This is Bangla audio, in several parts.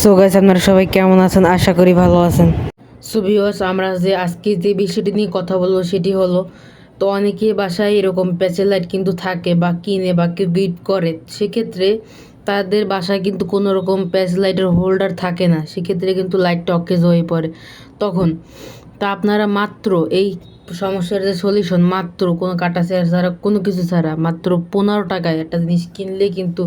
সো গাইস আপনারা সবাই কেমন আছেন? আশা করি ভালো আছেন। সো ভিউয়ার্স আমরা যে আজকে যে বিষয়টি নিয়ে কথা বলব সেটি হলো, তো অনেকে বাসায় এরকম প্যাচের লাইট কিন্তু থাকে বা কিনে বা কেউ গিফট করে, সেক্ষেত্রে তাদের বাসায় কিন্তু কোনো রকম প্যাচ লাইটের হোল্ডার থাকে না। সেক্ষেত্রে কিন্তু লাইট অকেজ হয়ে পড়ে। তখন তা আপনারা মাত্র এই সমস্যার যে সলিউশন মাত্র কোনো কাটা চেয়ার ছাড়া, কোনো কিছু ছাড়া, মাত্র পনেরো টাকায় একটা জিনিস কিনলে কিন্তু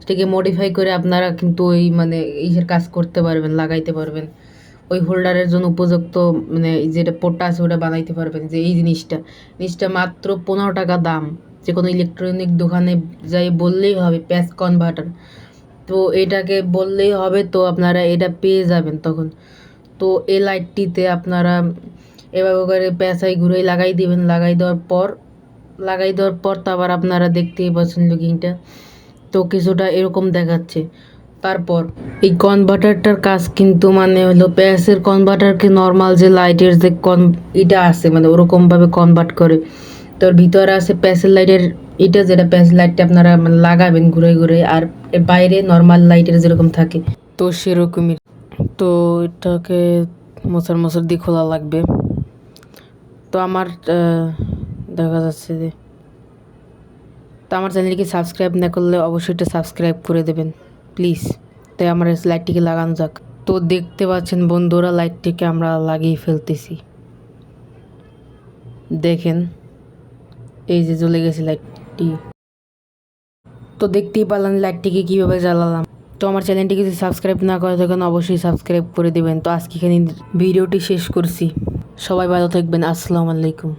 সেটাকে মডিফাই করে আপনারা কিন্তু ওই মানে ইসের কাজ করতে পারবেন, লাগাইতে পারবেন। ওই হোল্ডারের জন্য উপযুক্ত মানে যেটা পোটা আছে ওটা বানাইতে পারবেন যে এই জিনিসটা। জিনিসটা মাত্র পনেরো টাকা দাম। যে কোনো ইলেকট্রনিক দোকানে যাই বললেই হবে, প্যাচ কনভার্টার। তো এটাকে বললেই হবে তো আপনারা এটা পেয়ে যাবেন তখন। তো এই লাইটটিতে আপনারা এভাবে করে পেঁচাই ঘুরে লাগাই দিবেন, লাগাই দেওয়ার পর, লাগাই দেওয়ার পর তো আবার আপনারা দেখতেই পাচ্ছেন লুকিংটা তো কিছুটা এরকম দেখাচ্ছে। তারপর এই কনভার্টারটার কাজ কিন্তু মানে হলো প্যাসের কনভার্টারকে নর্মাল যে লাইটের যে কন এটা আছে মানে ওরকমভাবে কনভার্ট করে। তোর ভিতরে আছে প্যাসের লাইটের এটা যেটা প্যাস লাইটটা আপনারা মানে লাগাবেন ঘুরে ঘুরে আর বাইরে নর্মাল লাইটের যেরকম থাকে। তো সেরকমই। তো এটাকে মশার মশার দিয়ে খোলা লাগবে। তো আমার দেখা যাচ্ছে যে, তো আমার চ্যানেলকে সাবস্ক্রাইব না করলে অবশ্যই এটা সাবস্ক্রাইব করে দেবেন, প্লিজ। তাই আমার লাইটটিকে লাগানো যাক। তো দেখতে পাচ্ছেন বন্ধুরা, লাইটটিকে আমরা লাগিয়ে ফেলতেছি। দেখেন, এই যে জ্বলে গেছে লাইটটি। তো দেখতেই পারলাম লাইটটিকে কীভাবে জ্বালালাম। তো আমার চ্যানেলটি যদি সাবস্ক্রাইব না করে থাকেন, অবশ্যই সাবস্ক্রাইব করে দেবেন। তো আজকে এখানে ভিডিওটি শেষ করছি। সবাই ভালো থাকবেন। আসসালামু আলাইকুম।